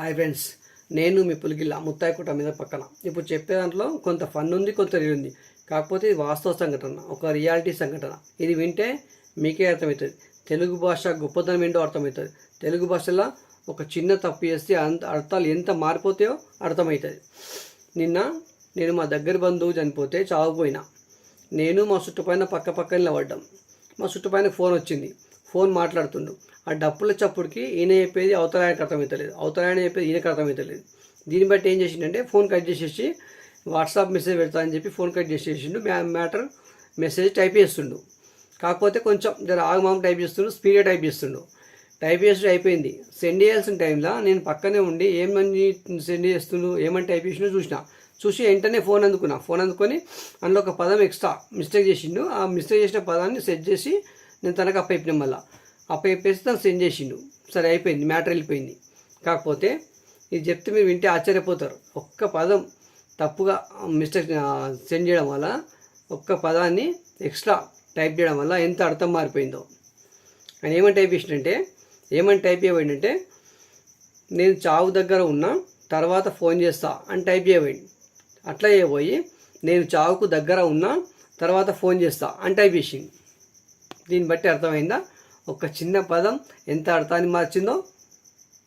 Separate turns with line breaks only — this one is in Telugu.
హాయ్ ఫ్రెండ్స్ నేను మీ పులిగిల్ల ముత్తాయికోట మీద పక్కన. ఇప్పుడు చెప్పే దాంట్లో కొంత ఫన్ ఉంది కొంత రియల్ ఉంది. కాకపోతే ఇది వాస్తవ సంఘటన ఒక రియాలిటీ సంఘటన. ఇది వింటే మీకే అర్థమవుతుంది. తెలుగు భాష గొప్పతనం ఏంటో అర్థమవుతుంది. తెలుగు భాషలో ఒక చిన్న తప్పు చేస్తే అంత అర్థాలు ఎంత మారిపోతాయో అర్థమవుతుంది. నిన్న నేను మా దగ్గర బంధువు చనిపోతే చావుపోయినా నేను మా చుట్టుపైన పక్క పక్కన నిలబడ్డాం. మా చుట్టుపైన ఫోన్ వచ్చింది. ఫోన్ మాట్లాడుతుండు. ఆ డప్పుల చప్పుడుకి ఈయన చెప్పేది అవతల అర్థమవుతలేదు అవతల చెప్పేది ఈయనకు అర్థమవుతలేదు దీన్ని బట్టి ఏం చేసిండంటే ఫోన్ కట్ చేసేసి వాట్సాప్ మెసేజ్ పెడతా అని చెప్పి ఫోన్ కట్ చేసేసిండు. మ్యాటర్ మెసేజ్ టైప్ చేస్తుండు. కాకపోతే కొంచెం జర ఆగమాగం టైప్ చేస్తుండు స్పీడ్గా టైప్ చేస్తుండు. టైప్ చేసి అయిపోయింది. సెండ్ చేయాల్సిన టైంలో నేను పక్కనే ఉండి ఏమని సెండ్ చేస్తుండు ఏమని టైప్ చేసిండో చూసిన. చూసి వెంటనే ఫోన్ అందుకున్నా. ఫోన్ అందుకొని అందులో ఒక పదం ఎక్స్ట్రా మిస్టేక్ చేసిండు. ఆ మిస్టేక్ చేసిన పదాన్ని సెట్ చేసి నేను తనకు అప్పయిపోయిన మళ్ళీ. అప్పయిపోయేసి తను సెండ్ చేసిండు. సరే అయిపోయింది మ్యాటర్ వెళ్ళిపోయింది. కాకపోతే ఇది చెప్తే మీరు వింటే ఆశ్చర్యపోతారు. ఒక్క పదం తప్పుగా మిస్టేక్ సెండ్ చేయడం వల్ల ఒక్క పదాన్ని ఎక్స్ట్రా టైప్ చేయడం వల్ల ఎంత అర్థం మారిపోయిందో. ఆయన ఏమని టైప్ చేసిండంటే ఏమని టైప్ చేయబడిందంటే నేను చావు దగ్గర ఉన్నా తర్వాత ఫోన్ చేస్తా అని టైప్ చేయబడి అట్లా చేయబోయి నేను చావుకు దగ్గర ఉన్నా తర్వాత ఫోన్ చేస్తా అని టైప్ చేసింది దీన్ని బట్టి అర్థమైందా? ఒక చిన్న పదం ఎంత అర్థాన్ని మార్చిందో